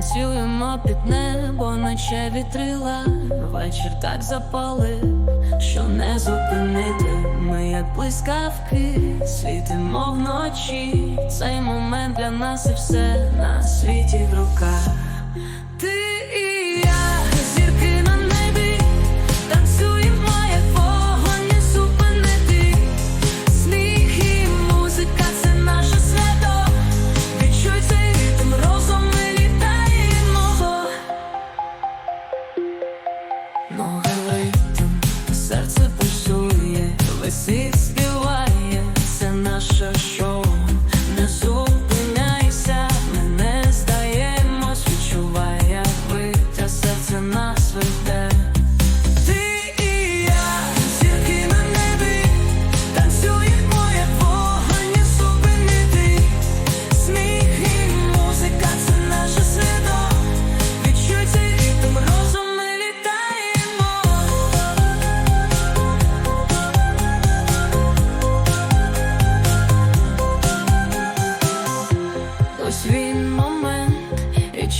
танцюємо під небо, наче вітрила. Вечір так запалив, що не зупинити. Ми як блискавки, світимо вночі. Цей момент для нас і все на світі в руках. Серце пульсує, висить.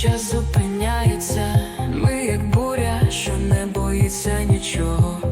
час зупиняється, ми як буря, що не боїться нічого.